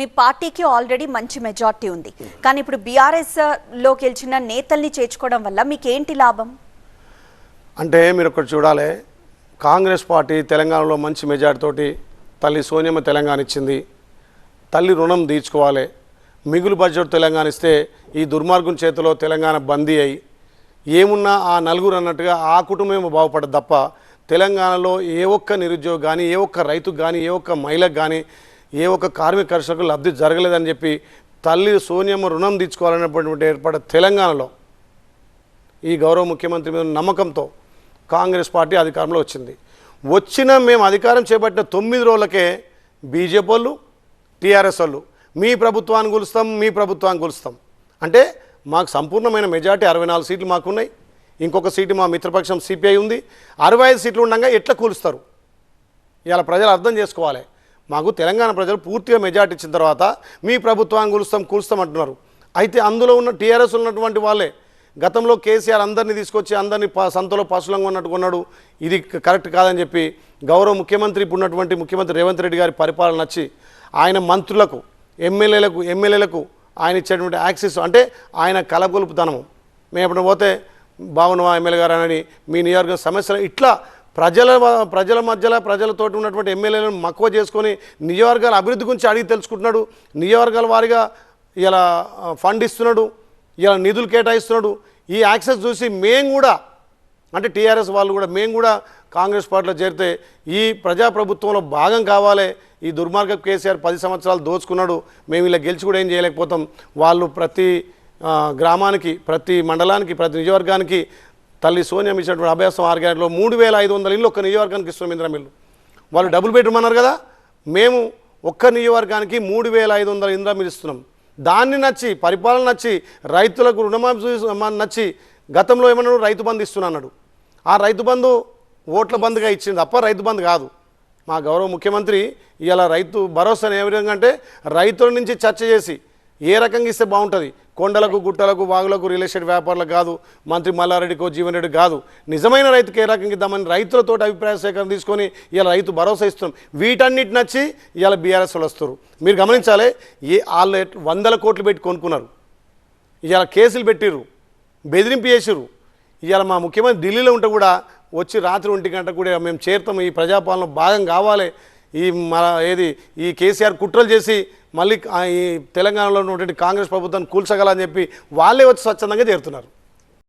మీ పార్టీకి ఆల్రెడీ మంచి మెజార్టీ ఉంది. కానీ ఇప్పుడు బీఆర్ఎస్లో గెలిచిన నేతల్ని చేర్చుకోవడం వల్ల మీకు ఏంటి లాభం? అంటే మీరు ఒకటి చూడాలి. కాంగ్రెస్ పార్టీ తెలంగాణలో మంచి మెజార్టీతోటి తల్లి సోనియమ్మ తెలంగాణ ఇచ్చింది. తల్లి రుణం తీర్చుకోవాలి. మిగులు బడ్జెట్ తెలంగాణ ఇస్తే ఈ దుర్మార్గం చేతిలో తెలంగాణ బందీ అయి ఏమున్నా ఆ నలుగురు అన్నట్టుగా ఆ కుటుంబం బాగుపడదు తప్ప తెలంగాణలో ఏ ఒక్క నిరుద్యోగి కానీ ఏ ఒక్క రైతుకు కానీ ఏ ఒక్క మహిళకు కానీ ఏ ఒక్క కార్మిక కర్షకులు లబ్ధి జరగలేదని చెప్పి తల్లి సోనియమ్మ రుణం తీర్చుకోవాలనేటువంటి ఏర్పాటు తెలంగాణలో ఈ గౌరవ ముఖ్యమంత్రి మీద నమ్మకంతో కాంగ్రెస్ పార్టీ అధికారంలో వచ్చింది. వచ్చిన మేము అధికారం చేపట్టిన తొమ్మిది రోజులకే బీజేపీ వాళ్ళు టీఆర్ఎస్ వాళ్ళు మీ ప్రభుత్వాన్ని కూలుస్తాం మీ ప్రభుత్వాన్ని కూలుస్తాం అంటే మాకు సంపూర్ణమైన మెజార్టీ అరవై నాలుగు సీట్లు మాకున్నాయి. ఇంకొక సీటు మా మిత్రపక్షం సిపిఐ ఉంది. అరవై ఐదు సీట్లు ఉండగా ఎట్లా కూలుస్తారు? ఇవాళ ప్రజలు అర్థం చేసుకోవాలి. మాకు తెలంగాణ ప్రజలు పూర్తిగా మెజార్టీ ఇచ్చిన తర్వాత మీ ప్రభుత్వాన్ని కూలుస్తాం కూలుస్తాం అంటున్నారు. అయితే అందులో ఉన్న టీఆర్ఎస్ ఉన్నటువంటి వాళ్ళే గతంలో కేసీఆర్ అందరినీ తీసుకొచ్చి అందరినీ ప సంతలో పశులంగా ఉన్నట్టు కొన్నాడు. ఇది కరెక్ట్ కాదని చెప్పి గౌరవ ముఖ్యమంత్రి ఇప్పుడు ఉన్నటువంటి ముఖ్యమంత్రి రేవంత్ రెడ్డి గారి పరిపాలన వచ్చి ఆయన మంత్రులకు ఎమ్మెల్యేలకు ఎమ్మెల్యేలకు ఆయన ఇచ్చేటువంటి యాక్సెస్ అంటే ఆయన కలగొలుపుతనము. మేము ఎప్పుడు పోతే బాగున్నావా ఎమ్మెల్యే గారు అని మీ నియోజకవర్గం సమస్యలు ఇట్లా ప్రజల ప్రజల మధ్యలో ప్రజలతోటి ఉన్నటువంటి ఎమ్మెల్యేలను మక్కువ చేసుకొని నియోజకవర్గాల అభివృద్ధి గురించి అడిగి తెలుసుకుంటున్నాడు. నియోజకవర్గాల వారిగా ఇలా ఫండ్ ఇస్తున్నాడు. ఇలా నిధులు కేటాయిస్తున్నాడు. ఈ యాక్సెస్ చూసి మేము కూడా అంటే టీఆర్ఎస్ వాళ్ళు కూడా మేము కూడా కాంగ్రెస్ పార్టీలో చేరితే ఈ ప్రజాప్రభుత్వంలో భాగం కావాలి. ఈ దుర్మార్గ కేసీఆర్ పది సంవత్సరాలు దోచుకున్నాడు. మేము ఇలా గెలిచి కూడా ఏం చేయలేకపోతాం. వాళ్ళు ప్రతి గ్రామానికి ప్రతి మండలానికి ప్రతి నియోజకవర్గానికి తల్లి సోనియా ఇచ్చినటువంటి అభ్యాసం ఆరు గ్యారెంట్లో మూడు వేల ఐదు వందల ఇల్లు ఒక్క నియోజకవర్గానికి ఇస్తున్నాం ఇందిరా మిల్లు. వాళ్ళు డబుల్ బెడ్రూమ్ అన్నారు కదా? మేము ఒక్క నియోజకవర్గానికి మూడు వేల ఐదు వందల ఇందిరా మిల్లు ఇస్తున్నాం. దాన్ని నచ్చి పరిపాలన నచ్చి రైతులకు రుణమాఫీ నచ్చి గతంలో ఏమన్నాడు? రైతు బంధు ఇస్తున్నా అన్నాడు. ఆ రైతు బంధు ఓట్ల బంధుగా ఇచ్చింది తప్ప రైతు బంధు కాదు. మా గౌరవ ముఖ్యమంత్రి ఇలా రైతు భరోసాను ఏ విధంగా అంటే రైతుల నుంచి చర్చ చేసి ఏ రకంగా ఇస్తే బాగుంటుంది? కొండలకు గుట్టలకు వాగులకు రియల్ ఎస్టేట్ వ్యాపారులకు కాదు మంత్రి మల్లారెడ్డికో జీవన్ రెడ్డి కాదు. నిజమైన రైతుకి ఏ రకంగా ఇద్దామని రైతులతో అభిప్రాయ సేకరణ తీసుకొని ఇలా రైతు భరోసా ఇస్తున్నాం. వీటన్నిటి నచ్చి ఇలా బీఆర్ఎస్ వాళ్ళు వస్తారు మీరు గమనించాలి ఏ వాళ్ళు వందల కోట్లు పెట్టి కొనుక్కున్నారు. ఇలా కేసులు పెట్టిర్రు బెదిరింపు చేసిర్రు. ఇవాళ మా ముఖ్యమంత్రి ఢిల్లీలో ఉంటే కూడా వచ్చి రాత్రి ఒంటి గంట కూడా మేము చేరుతాం. ఈ ప్రజాపాలన భాగం కావాలి. ఈ మన ఏది ఈ కేసీఆర్ కుట్రలు చేసి మళ్ళీ ఈ తెలంగాణలో ఉన్నటువంటి కాంగ్రెస్ ప్రభుత్వాన్ని కూల్చగలని చెప్పి వాళ్ళే వచ్చి స్వచ్ఛందంగా చేరుతున్నారు.